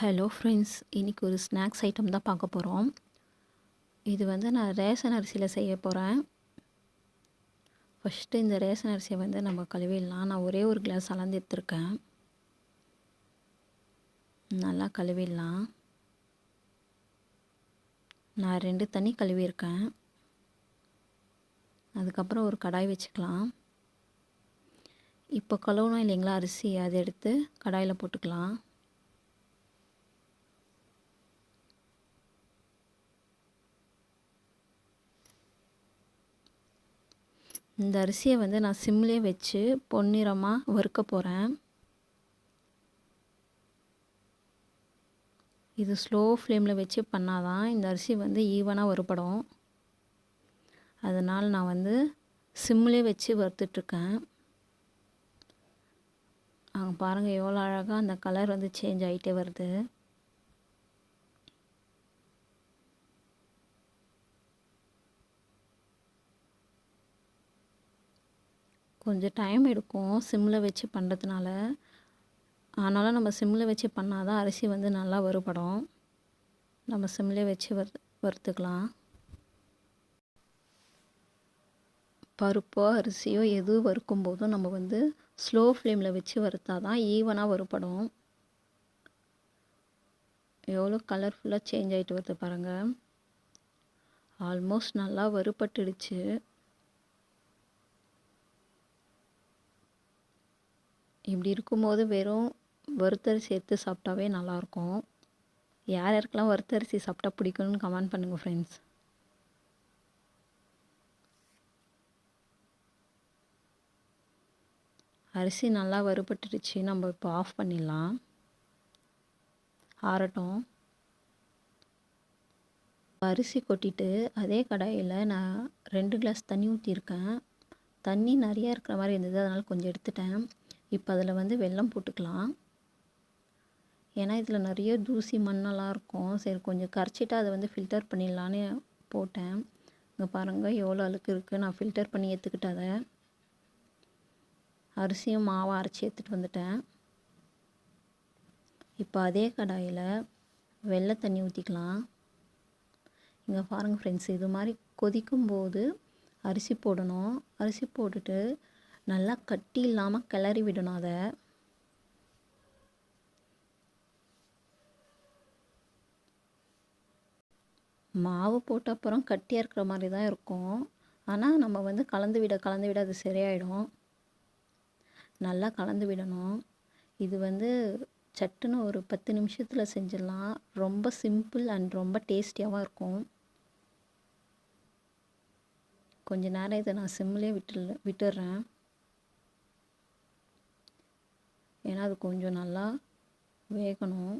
Hello friends இன்றைக்கி ஒரு snacks item தான் பார்க்க போகிறோம் இது வந்து நான் ரேஷன் அரிசியில் செய்ய போகிறேன் ஃபஸ்ட்டு இந்த ரேஷன் அரிசியை வந்து நம்ம கழுவிடலாம். நான் ஒரே ஒரு கிளாஸ் அளந்து எடுத்துருக்கேன். நல்லா கழுவிடலாம். நான் ரெண்டு தண்ணி கழுவியிருக்கேன். அதுக்கப்புறம் ஒரு கடாய் வச்சுக்கலாம். இப்போ கழுவணும் இல்லைங்களா அரிசி அதை எடுத்து கடாயில் போட்டுக்கலாம். இந்த அரிசியை வந்து நான் சிம்லேயே வச்சு பொன்னிறமாக வறுக்க போகிறேன் இது ஸ்லோ ஃப்ளேமில் வச்சு பண்ணாதான் இந்த அரிசி வந்து ஈவனாக வறுபடும். அதனால் நான் வந்து சிம்லேயே வச்சு வறுத்துட்ருக்கேன். அங்கே பாருங்கள் எவ்வளோ அழகாக அந்த கலர் வந்து சேஞ்ச் ஆகிட்டே வருது. கொஞ்சம் டைம் எடுக்கும் சிம்மில் வச்சு பண்ணுறதுனால ஆனாலும் நம்ம சிம்மில் வச்சு பண்ணால் தான் அரிசி வந்து நல்லா வறுபடும் நம்ம சிம்மில் வச்சு வறு வறுத்துக்கலாம். பருப்போ அரிசியோ எது வறுக்கும் போதும் நம்ம வந்து ஸ்லோ ஃப்ளேமில் வச்சு வறுத்தா தான் ஈவனாக வறுபடும் எவ்வளோ கலர்ஃபுல்லாக சேஞ்ச் ஆகிட்டு வருது பாருங்கள் ஆல்மோஸ்ட் நல்லா வறுபட்டுடுச்சு. இப்படி இருக்கும்போது வெறும் வறுத்தரிசி எடுத்து சாப்பிட்டாவே நல்லாயிருக்கும். யார் யாருக்கெல்லாம் வறுத்தரிசி சாப்பிட்டா பிடிக்கும்னு கமெண்ட் பண்ணுங்கள் ஃப்ரெண்ட்ஸ் அரிசி நல்லா வறுபட்டுடுச்சு நம்ம இப்போ ஆஃப் பண்ணிடலாம். ஆறட்டும். அரிசி கொட்டிட்டு அதே கடாயில் நான் ரெண்டு கிளாஸ் தண்ணி ஊற்றிருக்கேன் தண்ணி நிறையா இருக்கிற மாதிரி இருந்தது அதனால் கொஞ்சம் எடுத்துட்டேன். இப்போ அதில் வந்து வெல்லம் போட்டுக்கலாம். ஏன்னா இதில் நிறைய தூசி மண்ணெல்லாம் இருக்கும். சரி கொஞ்சம் கரைச்சிட்டு அதை வந்து ஃபில்டர் பண்ணிடலான்னு போட்டேன். இங்கே பாருங்கள் எவ்வளோ அழுக்கு இருக்குது நான் ஃபில்டர் பண்ணி ஏற்றுக்கிட்டேன் அதை. அரிசியும் மாவை அரைச்சி எடுத்துகிட்டு வந்துட்டேன். இப்போ அதே கடாயில் வெள்ளை தண்ணி ஊற்றிக்கலாம் இங்கே பாருங்கள் ஃப்ரெண்ட்ஸ் இது மாதிரி கொதிக்கும்போது அரிசி போடணும். அரிசி போட்டுட்டு நல்லா கட்டி இல்லாமல் கிளறி விடணும் அதை. மாவு போட்ட அப்புறம் கட்டியாக இருக்கிற மாதிரி தான் இருக்கும். ஆனால் நம்ம வந்து கலந்து விட கலந்து விட அது சரியாயிடும். நல்லா கலந்து விடணும். இது வந்து சட்டுன்னு ஒரு பத்து நிமிஷத்தில் செஞ்சிடலாம். ரொம்ப சிம்பிள் அண்ட் ரொம்ப டேஸ்டியாகவும் இருக்கும். கொஞ்ச நேரம் இதை நான் சிம்லேயே விட்டு விட்டுடுறேன். ஏன்னா அது கொஞ்சம் நல்லா வேகணும்.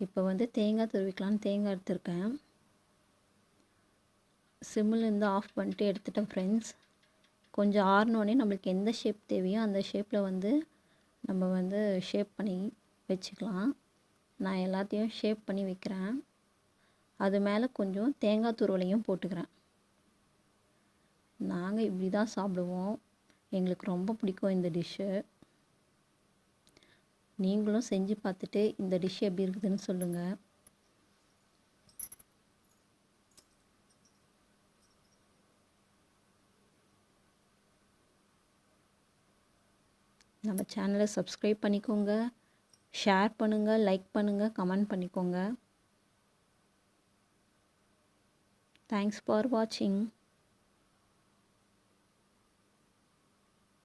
இப்போ வந்து தேங்காய் துருவிக்கலான்னு தேங்காய் எடுத்திருக்கேன். சிம்மிலேருந்து ஆஃப் பண்ணிட்டு எடுத்துட்டேன் ஃப்ரெண்ட்ஸ் கொஞ்சம் ஆறினோடனே நம்மளுக்கு எந்த ஷேப் தேவையோ அந்த ஷேப்பில் வந்து நம்ம வந்து ஷேப் பண்ணி வச்சுக்கலாம். நான் எல்லாத்தையும் ஷேப் பண்ணி வைக்கிறேன். அது மேலே கொஞ்சம் தேங்காய் துருவலையும் போட்டுக்கிறேன். நாங்கள் இப்படி தான் சாப்பிடுவோம். எங்களுக்கு ரொம்ப பிடிக்கும் இந்த டிஷ்ஷு நீங்களும் செஞ்சு பார்த்துட்டு இந்த டிஷ் எப்படி இருக்குதுன்னு சொல்லுங்கள் நம்ம சேனலை சப்ஸ்கிரைப் பண்ணிக்கோங்க. ஷேர் பண்ணுங்கள் லைக் பண்ணுங்கள் கமெண்ட் பண்ணிக்கோங்க. தேங்க்ஸ் ஃபார் வாட்சிங்